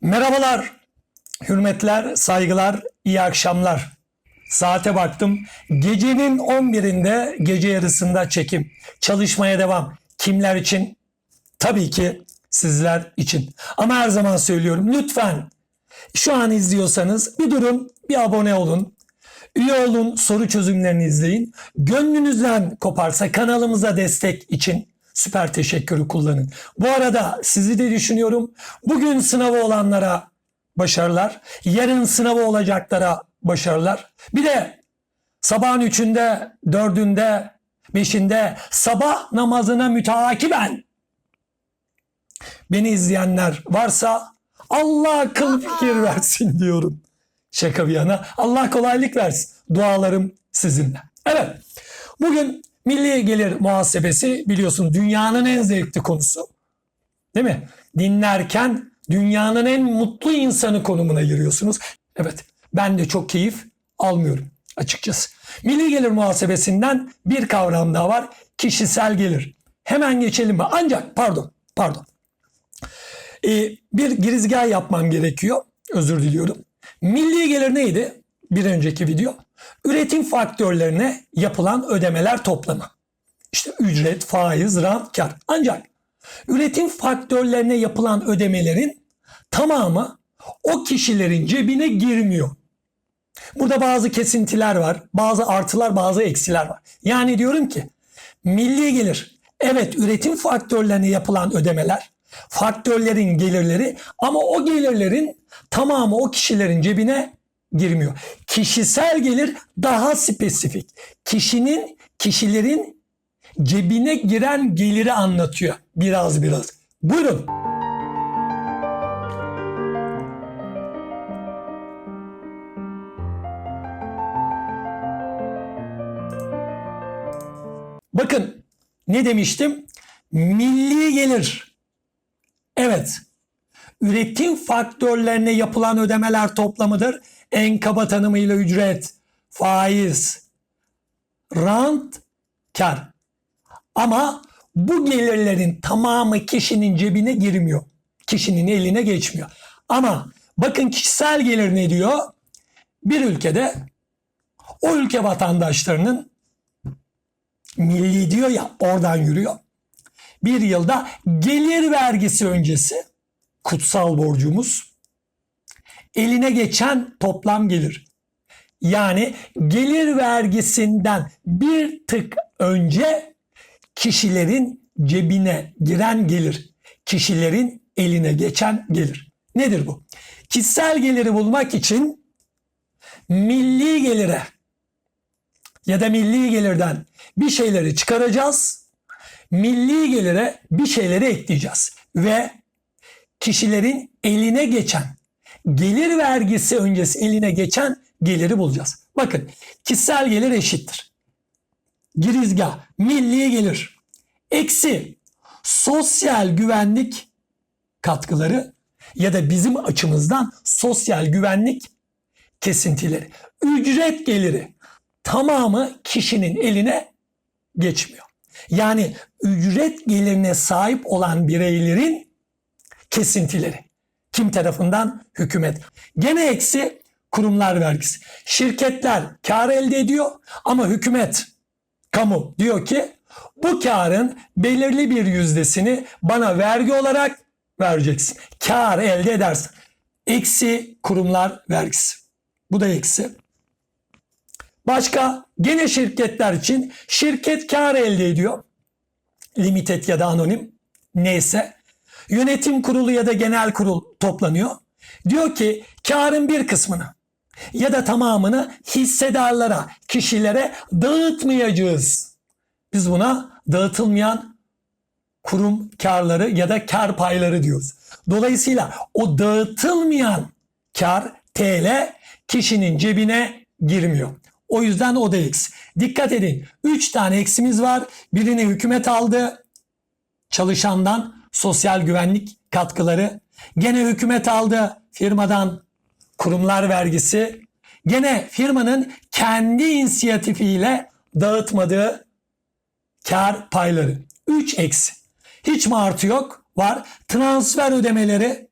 Merhabalar, hürmetler, saygılar, iyi akşamlar. Saate baktım. Gecenin 11'inde gece yarısında çekim. Çalışmaya devam. Kimler için? Tabii ki sizler için. Ama her zaman söylüyorum lütfen şu an izliyorsanız bir durun, bir abone olun. Üye olun, soru çözümlerini izleyin. Gönlünüzden koparsa kanalımıza destek için süper teşekkürü kullanın. Bu arada sizi de düşünüyorum. Bugün sınavı olanlara başarılar. Yarın sınavı olacaklara başarılar. Bir de sabahın üçünde, dördünde, beşinde sabah namazına müteakiben beni izleyenler varsa Allah akıl fikir versin diyorum. Şaka bir yana. Allah kolaylık versin. Dualarım sizinle. Evet. Bugün milli gelir muhasebesi biliyorsun dünyanın en zevkli konusu. Değil mi? Dinlerken dünyanın en mutlu insanı konumuna giriyorsunuz. Evet. Ben de çok keyif almıyorum açıkçası. Milli gelir muhasebesinden bir kavram daha var. Kişisel gelir. Hemen geçelim mi? Ancak pardon, pardon. Ee, bir girizgah yapmam gerekiyor. Özür diliyorum. Milli gelir neydi? Bir önceki video. Üretim faktörlerine yapılan ödemeler toplamı. İşte ücret, faiz, rant, kar. Ancak üretim faktörlerine yapılan ödemelerin tamamı o kişilerin cebine girmiyor. Burada bazı kesintiler var, bazı artılar, bazı eksiler var. Yani diyorum ki milli gelir evet üretim faktörlerine yapılan ödemeler, faktörlerin gelirleri ama o gelirlerin tamamı o kişilerin cebine girmiyor. Kişisel gelir daha spesifik. Kişinin, kişilerin cebine giren geliri anlatıyor biraz biraz. Buyurun. Bakın ne demiştim? Milli gelir. Evet. Üretim faktörlerine yapılan ödemeler toplamıdır. En kaba tanımıyla ücret, faiz, rant, kar. Ama bu gelirlerin tamamı kişinin cebine girmiyor. Kişinin eline geçmiyor. Ama bakın kişisel gelir ne diyor? Bir ülkede o ülke vatandaşlarının milli diyor ya oradan yürüyor. Bir yılda gelir vergisi öncesi kutsal borcumuz eline geçen toplam gelir. Yani gelir vergisinden bir tık önce kişilerin cebine giren gelir. Kişilerin eline geçen gelir. Nedir bu? Kişisel geliri bulmak için milli gelire ya da milli gelirden bir şeyleri çıkaracağız. Milli gelire bir şeyleri ekleyeceğiz ve kişilerin eline geçen gelir vergisi öncesi eline geçen geliri bulacağız. Bakın kişisel gelir eşittir. Girizgah milli gelir eksi sosyal güvenlik katkıları ya da bizim açımızdan sosyal güvenlik kesintileri. Ücret geliri tamamı kişinin eline geçmiyor. Yani ücret gelirine sahip olan bireylerin kesintileri. Kim tarafından? Hükümet. Gene eksi kurumlar vergisi. Şirketler kar elde ediyor ama hükümet, kamu diyor ki bu karın belirli bir yüzdesini bana vergi olarak vereceksin. Kar elde edersin. Eksi kurumlar vergisi. Bu da eksi. Başka gene şirketler için şirket kar elde ediyor. Limited ya da anonim neyse. Yönetim kurulu ya da genel kurul toplanıyor. Diyor ki karın bir kısmını ya da tamamını hissedarlara, kişilere dağıtmayacağız. Biz buna dağıtılmayan kurum karları ya da kar payları diyoruz. Dolayısıyla o dağıtılmayan kar TL kişinin cebine girmiyor. O yüzden o da eksi. Dikkat edin. 3 tane eksimiz var. Birini hükümet aldı. Çalışandan sosyal güvenlik katkıları. Gene hükümet aldı firmadan kurumlar vergisi. Gene firmanın kendi inisiyatifiyle dağıtmadığı kar payları. 3 eksi. Hiç mi artı yok? Var. Transfer ödemeleri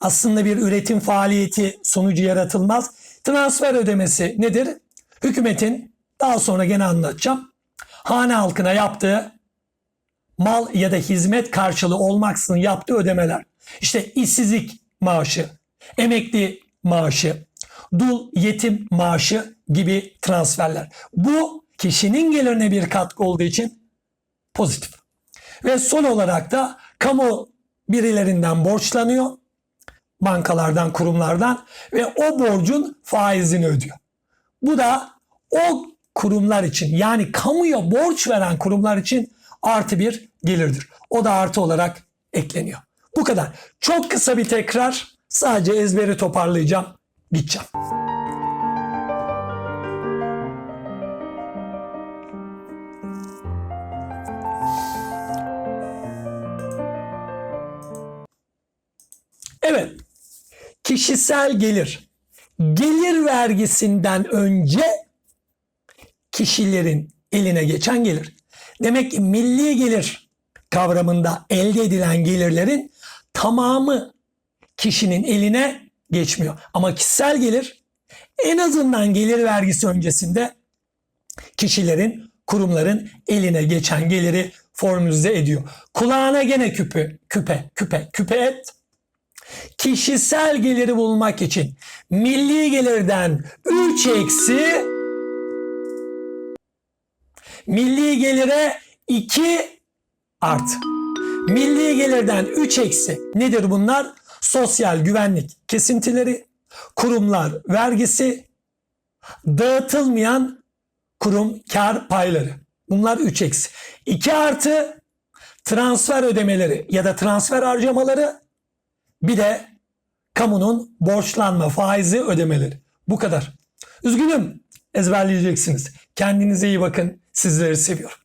aslında bir üretim faaliyeti sonucu yaratılmaz. Transfer ödemesi nedir? Hükümetin daha sonra gene anlatacağım. Hane halkına yaptığı mal ya da hizmet karşılığı olmaksızın yaptığı ödemeler. İşte işsizlik maaşı, emekli maaşı, dul yetim maaşı gibi transferler. Bu kişinin gelirine bir katkı olduğu için pozitif. Ve son olarak da kamu birilerinden borçlanıyor. Bankalardan, kurumlardan ve o borcun faizini ödüyor. Bu da o kurumlar için yani kamuya borç veren kurumlar için artı bir gelirdir. O da artı olarak ekleniyor. Bu kadar. Çok kısa bir tekrar. Sadece ezberi toparlayacağım. Gideceğim. Evet. Kişisel gelir. Gelir vergisinden önce kişilerin eline geçen gelir. Demek ki milli gelir kavramında elde edilen gelirlerin tamamı kişinin eline geçmiyor. Ama kişisel gelir en azından gelir vergisi öncesinde kişilerin, kurumların eline geçen geliri formülize ediyor. Kulağına gene küpe, küpe, küpe, küpe et. Kişisel geliri bulmak için milli gelirden 3 eksi milli gelire 2 artı. Milli gelirden 3 eksi nedir bunlar? Sosyal güvenlik kesintileri, kurumlar vergisi, dağıtılmayan kurum kar payları. Bunlar 3 eksi. 2 artı transfer ödemeleri ya da transfer harcamaları bir de kamunun borçlanma faizi ödemeleri. Bu kadar. Üzgünüm ezberleyeceksiniz. Kendinize iyi bakın. Sizleri seviyorum.